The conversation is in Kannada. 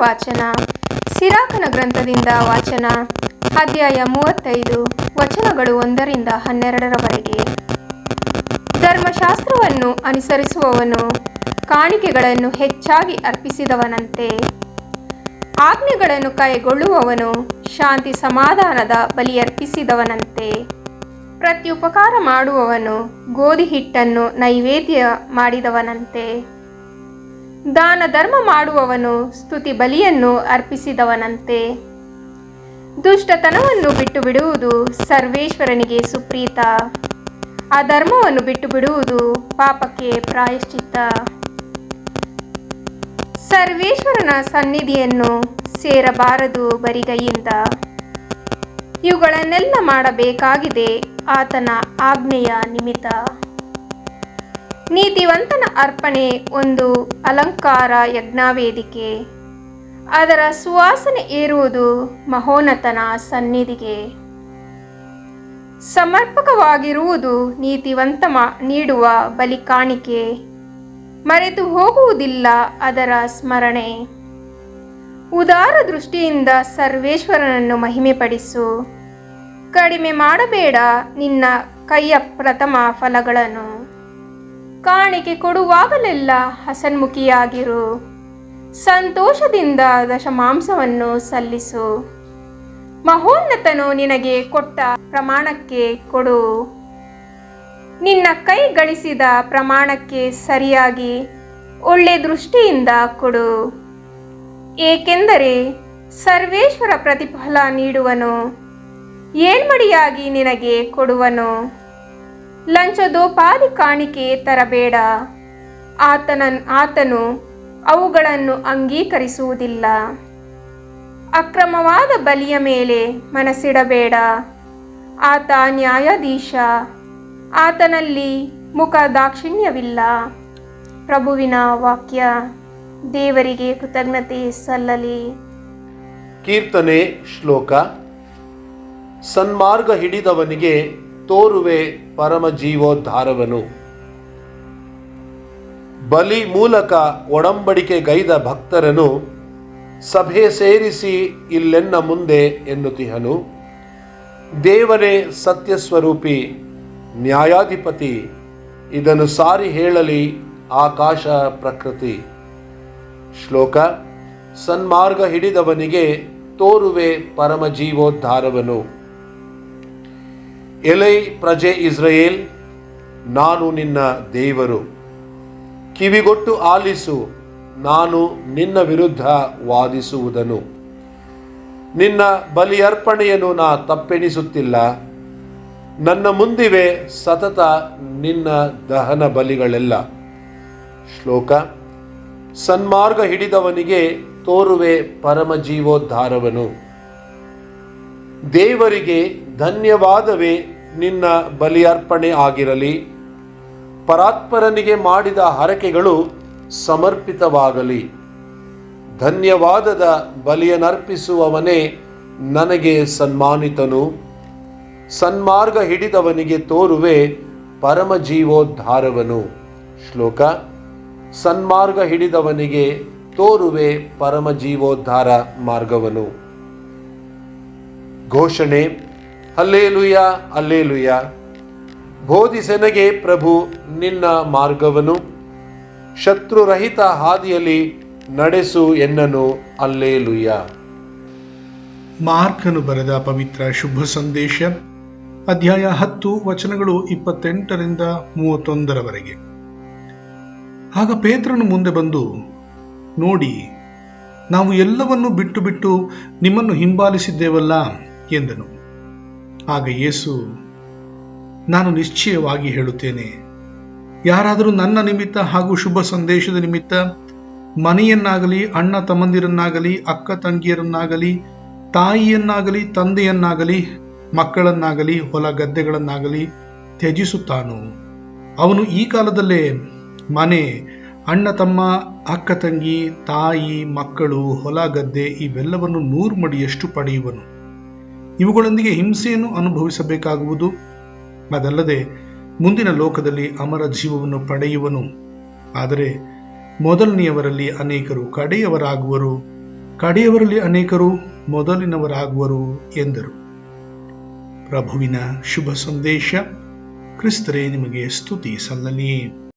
ವಾಚನ. ಸಿರಾಕನ ಗ್ರಂಥದಿಂದ ವಾಚನ. ಅಧ್ಯಾಯ ಮೂವತ್ತೈದು, ವಚನಗಳು ಒಂದರಿಂದ ಹನ್ನೆರಡರವರೆಗೆ. ಧರ್ಮಶಾಸ್ತ್ರವನ್ನು ಅನುಸರಿಸುವವನು ಕಾಣಿಕೆಗಳನ್ನು ಹೆಚ್ಚಾಗಿ ಅರ್ಪಿಸಿದವನಂತೆ. ಆಜ್ಞೆಗಳನ್ನು ಕೈಗೊಳ್ಳುವವನು ಶಾಂತಿ ಸಮಾಧಾನದ ಬಲಿಯರ್ಪಿಸಿದವನಂತೆ ಪ್ರತ್ಯುಪಕಾರ ಮಾಡುವವನು ಗೋಧಿ ಹಿಟ್ಟನ್ನು ನೈವೇದ್ಯ ಮಾಡಿದವನಂತೆ. ದಾನ ಧರ್ಮ ಮಾಡುವವನು ಸ್ತುತಿ ಬಲಿಯನ್ನು ಅರ್ಪಿಸಿದವನಂತೆ. ದುಷ್ಟತನವನ್ನು ಬಿಟ್ಟು ಬಿಡುವುದು ಸರ್ವೇಶ್ವರನಿಗೆ ಸುಪ್ರೀತ. ಅಧರ್ಮವನ್ನು ಬಿಟ್ಟು ಬಿಡುವುದು ಪಾಪಕ್ಕೆ ಪ್ರಾಯಶ್ಚಿತ್ತ. ಸರ್ವೇಶ್ವರನ ಸನ್ನಿಧಿಯನ್ನು ಸೇರಬಾರದು ಬರಿಗೈಯಿಂದ. ಇವುಗಳನ್ನೆಲ್ಲ ಮಾಡಬೇಕಾಗಿದೆ ಆತನ ಆಜ್ಞೆಯ ನಿಮಿತ್ತ. ನೀತಿವಂತನ ಅರ್ಪಣೆ, ಒಂದು ಅಲಂಕಾರ ಯಜ್ಞವೇದಿಕೆ. ಅದರ ಸುವಾಸನೆ ಏರುವುದು ಮಹೋನತನ ಸನ್ನಿಧಿಗೆ. ಸಮರ್ಪಕವಾಗಿರುವುದು ನೀತಿವಂತ ನೀಡುವ ಬಲಿ ಕಾಣಿಕೆ. ಮರೆತು ಹೋಗುವುದಿಲ್ಲ ಅದರ ಸ್ಮರಣೆ. ಉದಾರ ದೃಷ್ಟಿಯಿಂದ ಸರ್ವೇಶ್ವರನನ್ನು ಮಹಿಮೆಪಡಿಸು. ಕಡಿಮೆ ಮಾಡಬೇಡ ನಿನ್ನ ಕೈಯ ಪ್ರಥಮ ಫಲಗಳನ್ನು. ಕಾಣಿಕೆ ಕೊಡುವಾಗಲೆಲ್ಲ ಹಸನ್ಮುಖಿಯಾಗಿರು. ಸಂತೋಷದಿಂದ ದಶಮಾಂಸವನ್ನು ಸಲ್ಲಿಸು. ಮಹೋನ್ನತನು ನಿನಗೆ ಕೊಟ್ಟ ಪ್ರಮಾಣಕ್ಕೆ ಕೊಡು. ನಿನ್ನ ಕೈ ಗಳಿಸಿದ ಪ್ರಮಾಣಕ್ಕೆ ಸರಿಯಾಗಿ ಒಳ್ಳೆ ದೃಷ್ಟಿಯಿಂದ ಕೊಡು. ಏಕೆಂದರೆ ಸರ್ವೇಶ್ವರ ಪ್ರತಿಫಲ ನೀಡುವನು. ಏಳ್ಮಡಿಯಾಗಿ ನಿನಗೆ ಕೊಡುವನು. ಲಂಚದೋಪಾದಿ ಕಾಣಿಕೆ ತರಬೇಡ. ಆತನ ಆತನು ಅವುಗಳನ್ನು ಅಂಗೀಕರಿಸುವುದಿಲ್ಲ. ಅಕ್ರಮವಾದ ಬಲಿಯ ಮೇಲೆ ಮನಸ್ಸಿಡಬೇಡ. ಆತ ನ್ಯಾಯಾಧೀಶ. ಆತನಲ್ಲಿ ಮುಖ ದಾಕ್ಷಿಣ್ಯವಿಲ್ಲ. ಪ್ರಭುವಿನ ವಾಕ್ಯ, ದೇವರಿಗೆ ಕೃತಜ್ಞತೆ ಸಲ್ಲಲಿ. ಕೀರ್ತನೆ ಶ್ಲೋಕ. ಸನ್ಮಾರ್ಗ ಹಿಡಿದವನಿಗೆ ತೋರುವೆ ಪರಮ ಜೀವೋದ್ಧಾರವನು. ಬಲಿ ಮೂಲಕ ಒಡಂಬಡಿಕೆಗೈದ ಭಕ್ತರನು ಸಭೆ ಸೇರಿಸಿ ಇಲ್ಲೆನ್ನ ಮುಂದೆ ಎನ್ನುತಿಹನು ದೇವರೇ ಸತ್ಯಸ್ವರೂಪಿ, ನ್ಯಾಯಾಧಿಪತಿ, ಇದನ್ನು ಸಾರಿ ಹೇಳಲಿ ಆಕಾಶ ಪ್ರಕೃತಿ. ಶ್ಲೋಕ, ಸನ್ಮಾರ್ಗ ಹಿಡಿದವನಿಗೆ ತೋರುವೆ ಪರಮ ಜೀವೋದ್ಧಾರವನು. ಎಲೈ ಪ್ರಜೆ ಇಸ್ರಾಯೇಲ್, ನಾನು ನಿನ್ನ ದೇವರು. ಕಿವಿಗೊಟ್ಟು ಆಲಿಸು, ನಾನು ನಿನ್ನ ವಿರುದ್ಧ ವಾದಿಸುವುದನು. ನಿನ್ನ ಬಲಿಯರ್ಪಣೆಯನ್ನು ನಾ ತಪ್ಪೆಣಿಸುತ್ತಿಲ್ಲ. ನನ್ನ ಮುಂದಿವೆ ಸತತ ನಿನ್ನ ದಹನ ಬಲಿಗಳೆಲ್ಲ. ಶ್ಲೋಕ, ಸನ್ಮಾರ್ಗ ಹಿಡಿದವನಿಗೆ ತೋರುವೆ ಪರಮ ಜೀವೋದ್ಧಾರವನು ದೇವರಿಗೆ ಧನ್ಯವಾದವೇ ನಿನ್ನ ಬಲಿಯರ್ಪಣೆ ಆಗಿರಲಿ. ಪರಾತ್ಪರನಿಗೆ ಮಾಡಿದ ಹರಕೆಗಳು ಸಮರ್ಪಿತವಾಗಲಿ. ಧನ್ಯವಾದದ ಬಲಿಯನರ್ಪಿಸುವವನೇ ನನಗೆ ಸನ್ಮಾನಿತನು. ಸನ್ಮಾರ್ಗ ಹಿಡಿದವನಿಗೆ ತೋರುವೆ ಪರಮ ಜೀವೋದ್ಧಾರವನು ಶ್ಲೋಕ. ಸನ್ಮಾರ್ಗ ಹಿಡಿದವನಿಗೆ ತೋರುವೆ ಪರಮ ಜೀವೋದ್ಧಾರ ಮಾರ್ಗವನು. ಘೋಷಣೆ. ಅಲ್ಲೇಲುಯ ಅಲ್ಲೇಲುಯ ಬೋಧಿಸೆನಗೆ ಪ್ರಭು ನಿನ್ನ ಮಾರ್ಗವನು. ಶತ್ರುರಹಿತ ಹಾದಿಯಲ್ಲಿ ನಡೆಸು ಎನ್ನನು ಅಲ್ಲೇಲುಯ್ಯ ಮಾರ್ಕನು ಬರೆದ ಪವಿತ್ರ ಶುಭ ಸಂದೇಶ, ಅಧ್ಯಾಯ ಹತ್ತು, ವಚನಗಳು ಇಪ್ಪತ್ತೆಂಟರಿಂದ ಮೂವತ್ತೊಂದರವರೆಗೆ. ಆಗ ಪೇತ್ರನು ಮುಂದೆ ಬಂದು, ನೋಡಿ, ನಾವು ಎಲ್ಲವನ್ನೂ ಬಿಟ್ಟು ಬಿಟ್ಟು ನಿಮ್ಮನ್ನು ಹಿಂಬಾಲಿಸಿದ್ದೇವಲ್ಲ ಎಂದನು. ಆಗ ಯೇಸು, ನಾನು ನಿಶ್ಚಯವಾಗಿ ಹೇಳುತ್ತೇನೆ, ಯಾರಾದರೂ ನನ್ನ ನಿಮಿತ್ತ ಹಾಗೂ ಶುಭ ಸಂದೇಶದ ನಿಮಿತ್ತ ಮನೆಯನ್ನಾಗಲಿ, ಅಣ್ಣ ತಮ್ಮಂದಿರನ್ನಾಗಲಿ, ಅಕ್ಕ ತಂಗಿಯರನ್ನಾಗಲಿ, ತಾಯಿಯನ್ನಾಗಲಿ, ತಂದೆಯನ್ನಾಗಲಿ, ಮಕ್ಕಳನ್ನಾಗಲಿ, ಹೊಲ ಗದ್ದೆಗಳನ್ನಾಗಲಿ ತ್ಯಜಿಸುತ್ತಾನೋ? ಅವನು ಈ ಕಾಲದಲ್ಲೇ ಮನೆ, ಅಣ್ಣ ತಮ್ಮ, ಅಕ್ಕ ತಂಗಿ, ತಾಯಿ, ಮಕ್ಕಳು, ಹೊಲ ಗದ್ದೆ ಇವೆಲ್ಲವನ್ನು ನೂರು ಮಡಿಯಷ್ಟು ಪಡೆಯುವನು. ಇವುಗಳೊಂದಿಗೆ ಹಿಂಸೆಯನ್ನು ಅನುಭವಿಸಬೇಕಾಗುವುದು. ಅದಲ್ಲದೆ ಮುಂದಿನ ಲೋಕದಲ್ಲಿ ಅಮರ ಜೀವವನ್ನು ಪಡೆಯುವನು. ಆದರೆ ಮೊದಲನೆಯವರಲ್ಲಿ ಅನೇಕರು ಕಡೆಯವರಾಗುವರು. ಕಡೆಯವರಲ್ಲಿ ಅನೇಕರು ಮೊದಲಿನವರಾಗುವರು ಎಂದರು. ಪ್ರಭುವಿನ ಶುಭ ಸಂದೇಶ. ಕ್ರಿಸ್ತರೇ, ನಿಮಗೆ ಸ್ತುತಿ ಸಲ್ಲಲಿ.